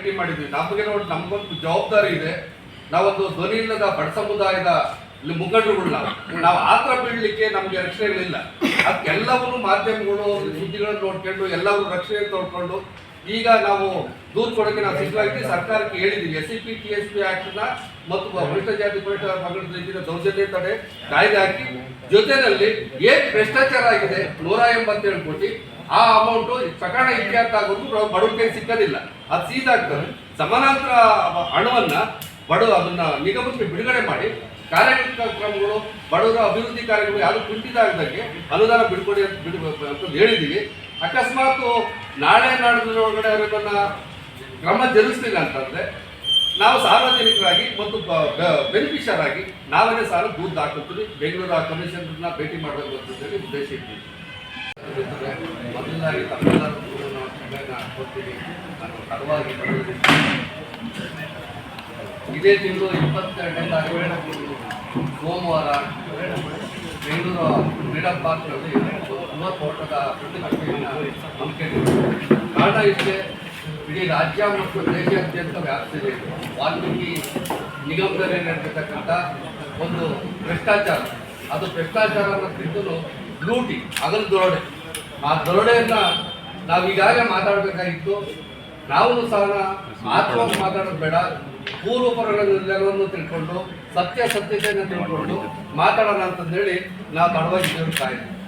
ಭೇಟಿ ಮಾಡಿದ್ವಿ. ನಮಗೆ ನೋಡಿ ನಮಗೊಂದು ಜವಾಬ್ದಾರಿ ಇದೆ. ನಾವೊಂದು ಧ್ವನಿ ಇಲ್ಲದ ಬಡ ಸಮುದಾಯದ ಮುಖಂಡರುಗಳು ನಾವು ನಾವು ಆತರ ಬೀಳಲಿಕ್ಕೆ ನಮ್ಗೆ ರಕ್ಷಣೆಗಳಿಲ್ಲ. ಅದಕ್ಕೆಲ್ಲವನ್ನು ಮಾಧ್ಯಮಗಳು, ಸುದ್ದಿಗಳನ್ನು ನೋಡ್ಕೊಂಡು ಎಲ್ಲರೂ ರಕ್ಷಣೆ ತೋಡ್ಕೊಂಡು ಈಗ ನಾವು ದೂರು ಕೊಡೋಕೆ ನಾವು ಸಿದ್ಧವಾಗಿ ಸರ್ಕಾರಕ್ಕೆ ಹೇಳಿದ್ದೀವಿ. S C P T S P ಆಕ್ಟ್ನ ಮತ್ತು ಭ್ರಷ್ಟ ಜಾತಿ ಮಗಳ ದೌರ್ಜನ್ಯ ತಡೆ ಕಾಯ್ದೆ ಹಾಕಿ ಜೊತೆಯಲ್ಲಿ ಏನ್ ಭ್ರಷ್ಟಾಚಾರ ಆಗಿದೆ ನೂರ ಎಂಬತ್ತೇಳು ಕೋಟಿ. ಆ ಅಮೌಂಟ್ ಪ್ರಕರಣ ಇತ್ಯರ್ಥ ಆಗೋದು ಬಡವರಿಗೆ ಸಿಕ್ಕದಿಲ್ಲ. ಅದು ಸೀದಾಗ್ತದೆ. ಸಮಾನಾಂತರ ಹಣವನ್ನ ಬಡ ಅದನ್ನ ನಿಗಮಕ್ಕೆ ಬಿಡುಗಡೆ ಮಾಡಿ ಕಾರ್ಯಕ್ರಮಗಳು, ಬಡವರ ಅಭಿವೃದ್ಧಿ ಕಾರ್ಯಗಳು ಯಾರು ಕುಂಠಿತ ಅನುದಾನ ಬಿಡುಗಡೆ ಬಿಡಬೇಕು ಅಂತ ಹೇಳಿದ್ದೀವಿ ಅಕಸ್ಮಾತ್ ನಾಳೆ ನಾಡಿನೊಳಗಡೆ ಅವರನ್ನ ಕ್ರಮ ಜರುಗಿಸಲಿಲ್ಲ ಅಂತಂದ್ರೆ ನಾವು ಸಾರ್ವಜನಿಕರಾಗಿ ಮತ್ತು ಬೆನಿಫಿಷರ್ ಆಗಿ ನಾವೇ ಸಾಲ ದೂರ ಹಾಕುತ್ತೀವಿ ಬೆಂಗಳೂರು ಆ ಕಮಿಷನರ್ನ ಭೇಟಿ ಮಾಡಬೇಕು ಅಂತ ಹೇಳಿ ಉದ್ದೇಶ ಇದ್ದೀವಿ ಮೊದಲನಾಗಿ ತಮ್ಮೆಲ್ಲರಿಗೂ ನಾವು ಕೊಡ್ತೀವಿ ನಾನು ತಡವಾಗಿ ಬರೋದಿಲ್ಲ. ಇದೇ ತಿಂಗಳು ಇಪ್ಪತ್ತೆರಡನೇ ತಾರೀಕು ಸೋಮವಾರ ಬೆಂಗಳೂರು ಕ್ರೀಡಾ ಪಾರ್ಕ್ನಲ್ಲಿ ಮೂವತ್ತು ಓಟದ ಪ್ರತಿಭಟನೆಯನ್ನು ಹಮ್ಮಿಕೊಂಡಿದೆ ಕಾರಣ ಇಷ್ಟೇ, ಇಡೀ ರಾಜ್ಯ ಮತ್ತು ದೇಶಾದ್ಯಂತ ವ್ಯಾಪ್ತಿದೆ ವಾಲ್ಮೀಕಿ ನಿಗಮದಲ್ಲಿ ನಡೆದಿರ್ತಕ್ಕಂಥ ಒಂದು ಭ್ರಷ್ಟಾಚಾರ. ಅದು ಭ್ರಷ್ಟಾಚಾರ ಅನ್ನೋದಕ್ಕಿಂತಲೂ ಲೂಟಿ ಅದರ ದೊರಡೆ ಆ ದೊರಡೆಯನ್ನ ನಾವು ಈಗಾಗಲೇ ಮಾತಾಡಬೇಕಾಗಿತ್ತು. ನಾವು ಸಹ ಆತ್ಮವಾಗಿ ಮಾತಾಡೋದು ಬೇಡ. ನೆಲವನ್ನು ತಿಳ್ಕೊಂಡು, ಸತ್ಯ ಸತ್ಯತೆಯನ್ನು ತಿಳ್ಕೊಂಡು ಮಾತಾಡೋಣ ಅಂತಂದೇಳಿ ನಾವು ತಡವಾಗಿ ಕಾಯ್ದು